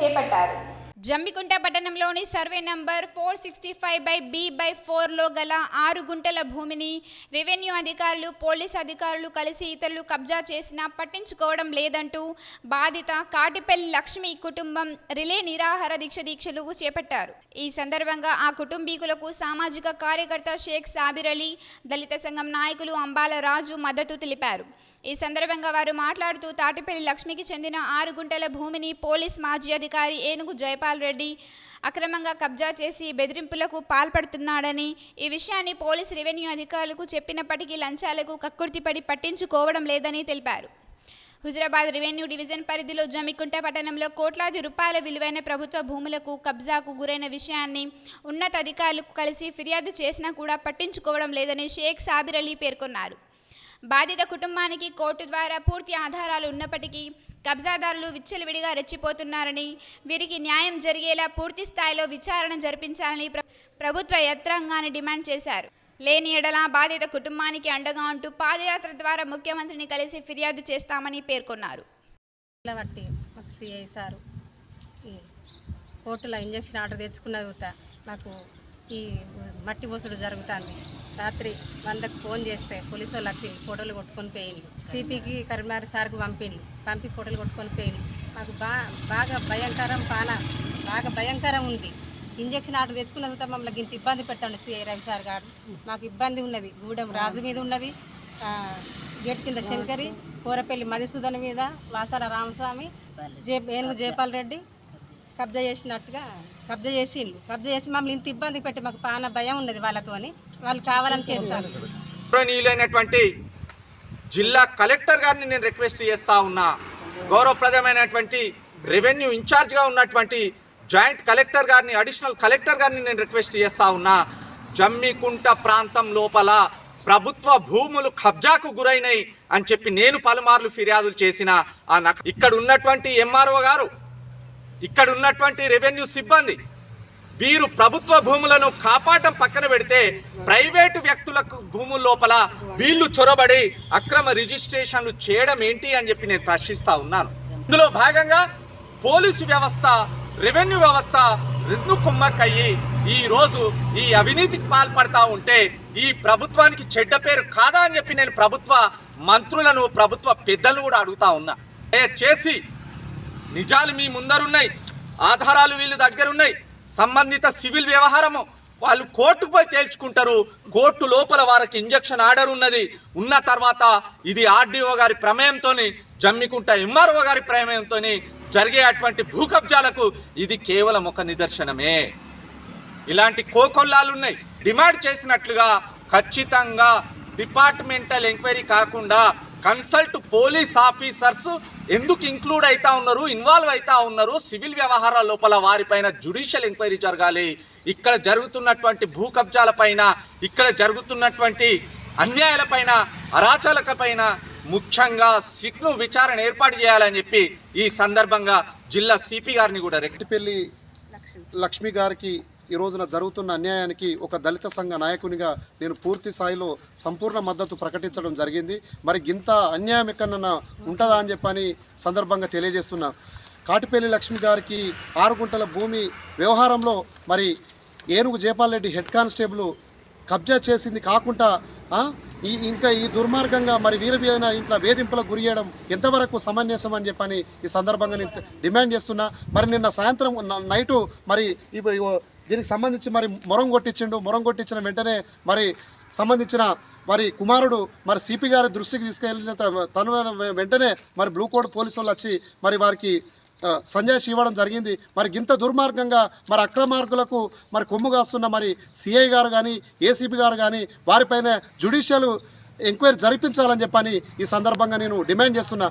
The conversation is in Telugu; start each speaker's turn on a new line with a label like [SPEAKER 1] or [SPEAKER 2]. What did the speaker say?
[SPEAKER 1] చేపట్టారు. జమ్మికుంట పట్టణంలోని survey number four sixty five by B by ఫోర్లో గల ఆరు గుంటల భూమిని రెవెన్యూ అధికారులు పోలీస్ అధికారులు కలిసి ఇతరులు కబ్జా చేసినా పట్టించుకోవడం లేదంటూ బాధిత కాటిపల్లి లక్ష్మి కుటుంబం రిలే నిరాహార దీక్ష దీక్షలు చేపట్టారు. ఈ సందర్భంగా ఆ కుటుంబీకులకు సామాజిక కార్యకర్త షేక్ సాబిర్ అలీ దళిత సంఘం నాయకులు అంబాల రాజు మద్దతు తెలిపారు. ఈ సందర్భంగా వారు మాట్లాడుతూ తాటిపల్లి లక్ష్మికి చెందిన ఆరు గుంటల భూమిని పోలీస్ మాజీ అధికారి ఏనుగు జయపాల్ రెడ్డి అక్రమంగా కబ్జా చేసి బెదిరింపులకు పాల్పడుతున్నాడని ఈ విషయాన్ని పోలీస్ రెవెన్యూ అధికారులకు చెప్పినప్పటికీ లంచాలకు కక్కుర్తిపడి పట్టించుకోవడం లేదని తెలిపారు. హుజరాబాద్ రెవెన్యూ డివిజన్ పరిధిలో జమికుంట పట్టణంలో కోట్లాది రూపాయల విలువైన ప్రభుత్వ భూములకు కబ్జాకు గురైన విషయాన్ని ఉన్నతాధికారులకు కలిసి ఫిర్యాదు చేసినా కూడా పట్టించుకోవడం లేదని షేక్ సాబిర్ అలీ పేర్కొన్నారు. బాధిత కుటుంబానికి కోర్టు ద్వారా పూర్తి ఆధారాలు ఉన్నప్పటికీ కబ్జాదారులు విచ్చలవిడిగా రెచ్చిపోతున్నారని వీరికి న్యాయం జరిగేలా పూర్తి స్థాయిలో విచారణ జరిపించాలని ప్రభుత్వ యంత్రాంగాన్ని డిమాండ్ చేశారు. లేని ఎడల బాధిత కుటుంబానికి అండగా ఉంటూ పాదయాత్ర ద్వారా ముఖ్యమంత్రిని కలిసి ఫిర్యాదు చేస్తామని పేర్కొన్నారు.
[SPEAKER 2] సారు కోర్టులో ఇంజక్షన్ ఆర్డర్ తెచ్చుకున్న యువత నాకు ఈ మట్టి పోసుడు జరుగుతుంది. రాత్రి వందకు ఫోన్ చేస్తే పోలీసు వాళ్ళు వచ్చి ఫోటోలు కొట్టుకొని పోయిండు సిపికి కరీంనగర్ సార్కి పంపిండు పంపి ఫోటోలు కొట్టుకొని పోయిండు మాకు బా బాగా భయంకరం పాన బాగా భయంకరం ఉంది. ఇంజక్షన్ ఆర్డర్ తెచ్చుకున్న తర్వాత మమ్మల్ని ఇంత ఇబ్బంది పెట్టండి సిఐ రవి సార్ గారు. మాకు ఇబ్బంది ఉన్నది. గూడెం రాజు మీద ఉన్నది. గేట్ కింద శంకరి కూరపల్లి మధుసూదన్ మీద వాసాల రామస్వామి జే ఏనుగు జయపాల్ రెడ్డి కబ్జా చేసినట్టుగా కబ్జా చేసిండ్రు. కబ్జా చేసి మమ్మల్ని ఇంత ఇబ్బంది పెట్టి మాకు పాన భయం ఉన్నది వాళ్ళతోని. వాళ్ళు కావాలని చేస్తారు.
[SPEAKER 3] గౌరవనీయులైనటువంటి జిల్లా కలెక్టర్ గారిని నేను రిక్వెస్ట్ చేస్తా ఉన్నా. గౌరవప్రదమైనటువంటి రెవెన్యూ ఇన్ఛార్జ్గా ఉన్నటువంటి జాయింట్ కలెక్టర్ గారిని అడిషనల్ కలెక్టర్ గారిని నేను రిక్వెస్ట్ చేస్తా ఉన్నా. జమ్మికుంట ప్రాంతం లోపల ప్రభుత్వ భూములు కబ్జాకు గురైనాయి అని చెప్పి నేను పలుమార్లు ఫిర్యాదులు చేసిన ఆ ఇక్కడ ఉన్నటువంటి ఎంఆర్ఓ గారు ఇక్కడ ఉన్నటువంటి రెవెన్యూ సిబ్బంది వీరు ప్రభుత్వ భూములను కాపాడటం పక్కన పెడితే ప్రైవేటు వ్యక్తులకు భూముల లోపల వీళ్ళు చొరబడి అక్రమ రిజిస్ట్రేషన్లు చేయడం ఏంటి అని చెప్పి నేను ప్రశ్నిస్తా ఉన్నాను. ఇందులో భాగంగా పోలీసు వ్యవస్థ రెవెన్యూ వ్యవస్థ రెండు కుమ్మక్కయ్యి ఈ రోజు ఈ అవినీతికి పాల్పడతా ఉంటే ఈ ప్రభుత్వానికి చెడ్డ పేరు కాదా అని చెప్పి నేను ప్రభుత్వ మంత్రులను ప్రభుత్వ పెద్దలు కూడా అడుగుతా ఉన్నా. చేసి నిజాలు మీ ముందరున్నాయి. ఆధారాలు వీళ్ళ దగ్గరున్నాయి. సంబంధిత సివిల్ వ్యవహారము. వాళ్ళు కోర్టుకు పోయి తేల్చుకుంటారు. కోర్టు లోపల వారికి ఇంజక్షన్ ఆర్డర్ ఉన్నది. ఉన్న తర్వాత ఇది ఆర్డీఓ గారి ప్రమేయంతోని జమ్మికుంట ఎంఆర్ఓ గారి ప్రమేయంతోని జరిగే అటువంటి భూ కబ్జాలకు ఇది కేవలం ఒక నిదర్శనమే. ఇలాంటి కోకొల్లాలు ఉన్నాయి డిమాండ్ చేసినట్లుగా ఖచ్చితంగా డిపార్ట్మెంటల్ ఎంక్వైరీ కాకుండా కన్సల్ట్ పోలీస్ ఆఫీసర్స్ ఎందుకు ఇంక్లూడ్ అవుతా ఉన్నారు ఇన్వాల్వ్ అవుతా ఉన్నారు సివిల్ వ్యవహారాల లోపల వారిపైన జ్యుడిషియల్ ఎంక్వైరీ జరగాలి. ఇక్కడ జరుగుతున్నటువంటి భూ కబ్జాలపైన ఇక్కడ జరుగుతున్నటువంటి అన్యాయాలపైన అరాచకపైన ముఖ్యంగా సిట్ను విచారణ ఏర్పాటు చేయాలని చెప్పి ఈ సందర్భంగా జిల్లా సిపి గారిని కూడా రెక్టి
[SPEAKER 4] రెడ్డిపల్లి లక్ష్మి గారికి ఈ రోజున జరుగుతున్న అన్యాయానికి ఒక దళిత సంఘ నాయకునిగా నేను పూర్తి స్థాయిలో సంపూర్ణ మద్దతు ప్రకటించడం జరిగింది. మరి గింత అన్యాయం ఎక్కడన్నా ఉంటుందా అని చెప్పని సందర్భంగా తెలియజేస్తున్నా. కాటిపల్లి లక్ష్మి గారికి ఆరు గుంటల భూమి వ్యవహారంలో మరి ఏనుగు జయపాల్ రెడ్డి హెడ్ కానిస్టేబుల్ కబ్జా చేసింది కాకుండా ఈ ఇంకా ఈ దుర్మార్గంగా మరి వీరవీన ఇంట్లో వేధింపులకు గురి చేయడం ఎంతవరకు సమంజసం అని చెప్పని ఈ సందర్భంగా నేను డిమాండ్ చేస్తున్నా. మరి నిన్న సాయంత్రం నైటు మరి దీనికి సంబంధించి మరి మొరం కొట్టించిండు. మొరం కొట్టించిన వెంటనే మరి సంబంధించిన మరి కుమారుడు మరి సిపి గారి దృష్టికి తీసుకెళ్ళిన తను వెంటనే మరి బ్లూ కోడ్ పోలీసు వాళ్ళు వచ్చి మరి వారికి సంజయ్ ఇవ్వడం జరిగింది. మరి గింత దుర్మార్గంగా మరి అక్రమార్గులకు మరి కొమ్ము కాస్తున్న మరి సిఐ గారు కానీ ఏసీపీ గారు కానీ వారిపైన జ్యుడిషియల్ ఎంక్వైరీ జరిపించాలని చెప్పని ఈ సందర్భంగా నేను డిమాండ్ చేస్తున్నా.